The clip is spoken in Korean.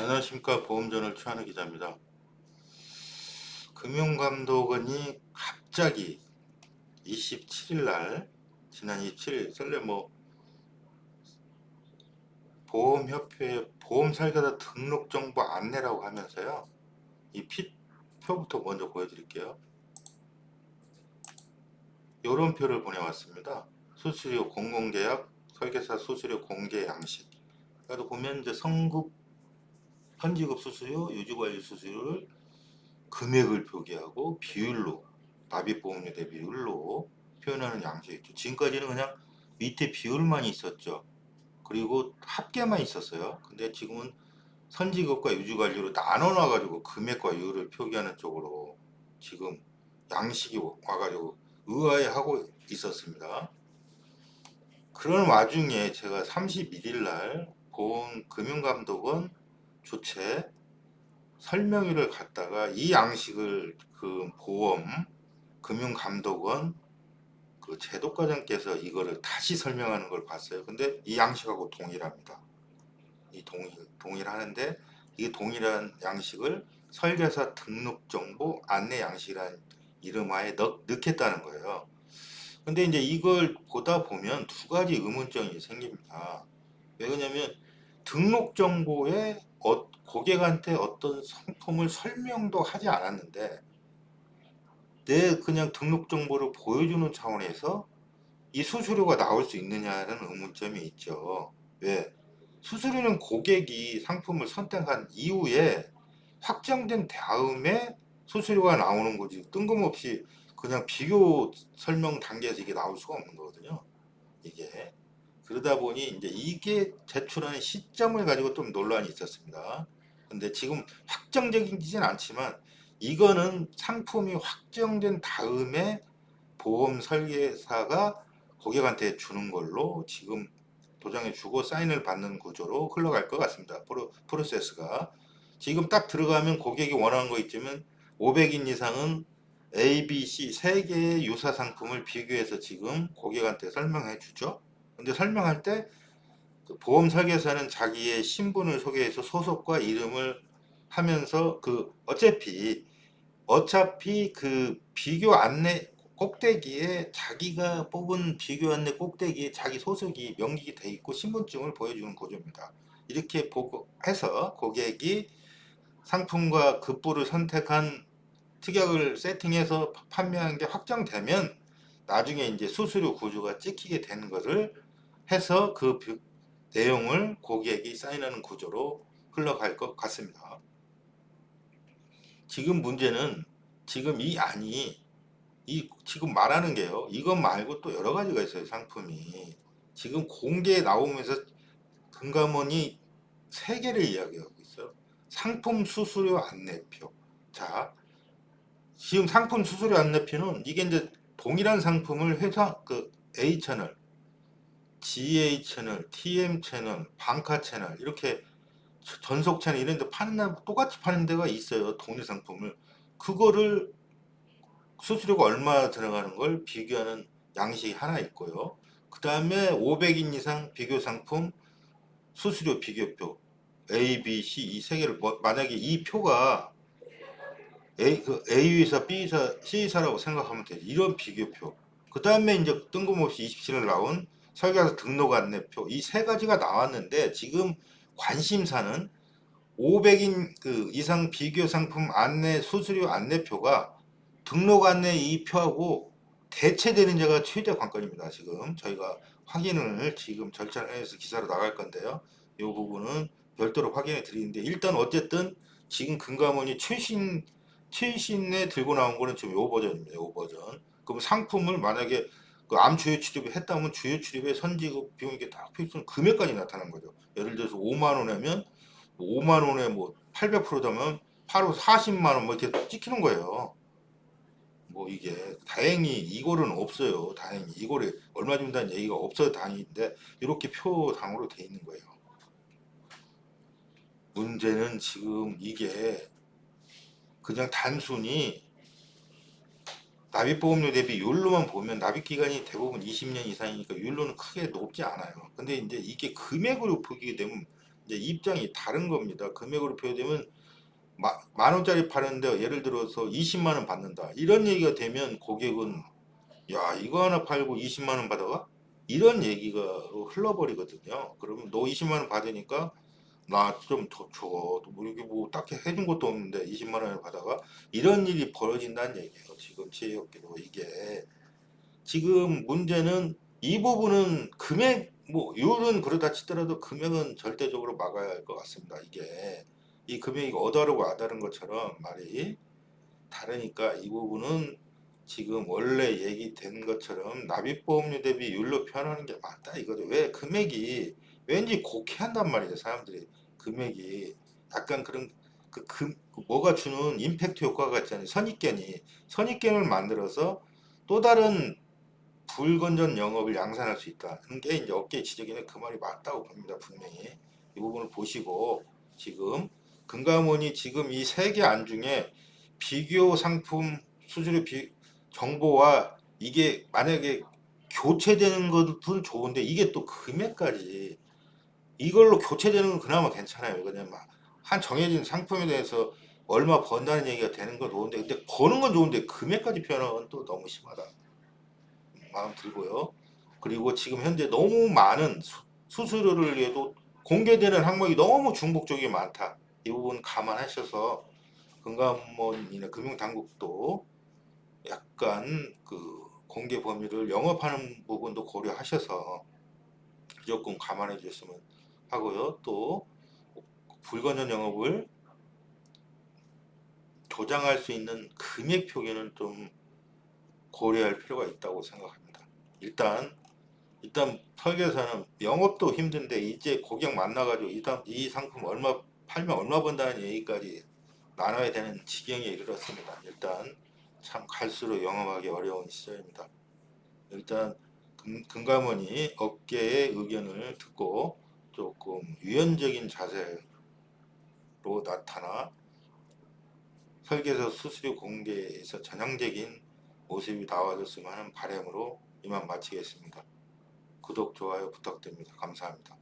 안녕하십니까 보험전을 최한우 기자입니다. 금융감독원이 갑자기 27일 날 지난 27일 설레 뭐 보험협회 보험살가다 등록 정보 안내라고 하면서요 이 피, 표부터 먼저 보여드릴게요. 요런 표를 보내왔습니다. 수수료 공공계약 설계사 수수료 공개 양식. 그래도 보면 이제 성급 현지급 수수료, 유지관리 수수료를 금액을 표기하고 비율로 납입보험료 대비율로 표현하는 양식이 있죠. 지금까지는 그냥 밑에 비율만 있었죠. 그리고 합계만 있었어요. 근데 지금은 선지급과 유지관리로 나눠놔가지고 금액과 이율을 표기하는 쪽으로 지금 양식이 와가지고 의아해하고 있었습니다. 그런 와중에 제가 31일 날 보험 금융감독원 주체 설명회를 갔다가 이 양식을 그 보험 금융감독원 그 제도과장께서 이거를 다시 설명하는 걸 봤어요. 근데 이 양식하고 동일합니다. 이 동일 동일하는데 이 동일한 양식을 설계사 등록 정보 안내 양식이라는 이름하에 넣, 넣겠다는 거예요. 근데 이제 이걸 보다 보면 두 가지 의문점이 생깁니다. 왜 그러냐면 등록 정보에 어, 고객한테 어떤 상품을 설명도 하지 않았는데 내 그냥 등록 정보를 보여주는 차원에서 이 수수료가 나올 수 있느냐는 의문점이 있죠. 왜? 수수료는 고객이 상품을 선택한 이후에 확정된 다음에 수수료가 나오는 거지 뜬금없이 그냥 비교 설명 단계에서 이게 나올 수가 없는 거거든요. 이게 그러다 보니 이제 이게 제출하는 시점을 가지고 좀 논란이 있었습니다. 근데 지금 확정적이진 않지만 이거는 상품이 확정된 다음에 보험 설계사가 고객한테 주는 걸로 지금 도장에 주고 사인을 받는 구조로 흘러갈 것 같습니다. 프로, 프로세스가 지금 딱 들어가면 고객이 원하는 거 있지만 500인 이상은 A, B, C 세 개의 유사 상품을 비교해서 지금 고객한테 설명해 주죠. 근데 설명할 때그 보험 설계사는 자기의 신분을 소개해서 소속과 이름을 하면서 그 어차피 어차피 그 비교 안내 꼭대기에 자기가 뽑은 비교 안내 꼭대기에 자기 소속이 명기가 돼 있고 신분증을 보여주는 구조입니다. 이렇게 보고 해서 고객이 상품과 급부를 선택한 특약을 세팅해서 판매한 게 확정되면 나중에 이제 수수료 구조가 찍히게 되는 것을 해서 그 비- 내용을 고객이 사인하는 구조로 흘러갈 것 같습니다. 지금 문제는 지금 이 안이 이 지금 말하는 게요. 이것 말고 또 여러 가지가 있어요. 상품이 지금 공개에 나오면서 금감원이 세 개를 이야기하고 있어요. 상품 수수료 안내표. 자, 지금 상품 수수료 안내표는 이게 이제 동일한 상품을 회사 그 A 채널, GA 채널, TM 채널, 방카 채널 이렇게 전속 채널 이런 데 파는 데 똑같이 파는 데가 있어요. 동일 상품을. 그거를 수수료가 얼마 들어가는 걸 비교하는 양식이 하나 있고요. 그 다음에 500인 이상 비교 상품 수수료 비교표 A, B, C 이 세 개를 뭐- 만약에 이 표가 A, 그 A회사, B회사, C회사라고 생각하면 되지. 이런 비교표. 그 다음에 이제 뜬금없이 27일 나온 설계사 등록 안내표 이 세 가지가 나왔는데 지금 관심사는 500인 그 이상 비교 상품 안내 수수료 안내표가 등록 안내 이 표하고 대체되는 자가 최대 관건입니다. 지금 저희가 확인을 지금 절차를 해서 기사로 나갈 건데요. 이 부분은 별도로 확인해 드리는데 일단 어쨌든 지금 금감원이 최신 최신에 들고 나온 거는 지금 요 버전입니다. 요 버전. 그럼 상품을 만약에 그암 주요 출입을 했다면 주요 출입의 선지급 비용 이게 다 필수 금액까지 나타난 거죠. 예를 들어서 5만 원이면 5만 원에 뭐 800%면 8호 40만 원 뭐 이렇게 찍히는 거예요. 뭐 이게 다행히 이거는 없어요. 다행히 이거를 얼마 준다는 얘기가 없어요. 다행인데 이렇게 표당으로 돼 있는 거예요. 문제는 지금 이게 그냥 단순히 납입보험료 대비 율로만 보면 납입기간이 대부분 20년 이상이니까 율로는 크게 높지 않아요. 근데 이제 이게 금액으로 보게 되면 이제 입장이 다른 겁니다. 금액으로 표현되면 마- 만 원짜리 파는데 예를 들어서 20만 원 받는다. 이런 얘기가 되면 고객은 야 이거 하나 팔고 20만 원 받아가? 이런 얘기가 흘러버리거든요. 그러면 너 20만 원 받으니까 나 좀 더 줘. 뭐 이게 뭐 딱히 해준 것도 없는데 20만 원을 받아가? 이런 일이 벌어진다는 얘기예요. 지금 제이업계도 이게 지금 문제는 이 부분은 금액 뭐 율은 그러다 치더라도 금액은 절대적으로 막아야 할 것 같습니다. 이게 이 금액이 어다르고 아다른 것처럼 말이 다르니까 이 부분은 지금 원래 얘기된 것처럼 납입보험료 대비 율로 표현하는 게 맞다 이거죠. 왜 금액이 왠지 곡해한단 말이에요. 사람들이 금액이 약간 그런 그 금, 뭐가 주는 임팩트 효과가 있잖아요. 선입견이 선입견을 만들어서 또 다른 불건전 영업을 양산할 수 있다는 게 이제 업계 지적인데 그 말이 맞다고 봅니다. 분명히 이 부분을 보시고 지금 금감원이 지금 이 세 개 안 중에 비교 상품 수수료 비 정보와 이게 만약에 교체되는 것은 좋은데 이게 또 금액까지 이걸로 교체되는 건 그나마 괜찮아요. 왜냐면 한 정해진 상품에 대해서 얼마 번다는 얘기가 되는 건 좋은데 근데 버는 건 좋은데 금액까지 표현하는 건 또 너무 심하다. 마음 들고요. 그리고 지금 현재 너무 많은 수, 수수료를 위해도 공개되는 항목이 너무 중복적이 많다. 이 부분 감안하셔서 금감원이나 금융당국도 약간 그 공개 범위를 영업하는 부분도 고려하셔서 조금 감안해 주셨으면 하고요. 또 불건전 영업을 조장할 수 있는 금액 표기는 좀 고려할 필요가 있다고 생각합니다. 일단 일단 설계사는 영업도 힘든데 이제 고객 만나가지고 이, 상- 이 상품 얼마 팔면 얼마 번다는 얘기까지 나눠야 되는 지경에 이르렀습니다. 일단 참 갈수록 영업하기 어려운 시절입니다. 일단 금, 금감원이 업계의 의견을 듣고 조금 유연적인 자세로 나타나 설계서 수수료 공개에서 전향적인 모습이 나와줬으면 하는 바람으로 이만 마치겠습니다. 구독, 좋아요 부탁드립니다. 감사합니다.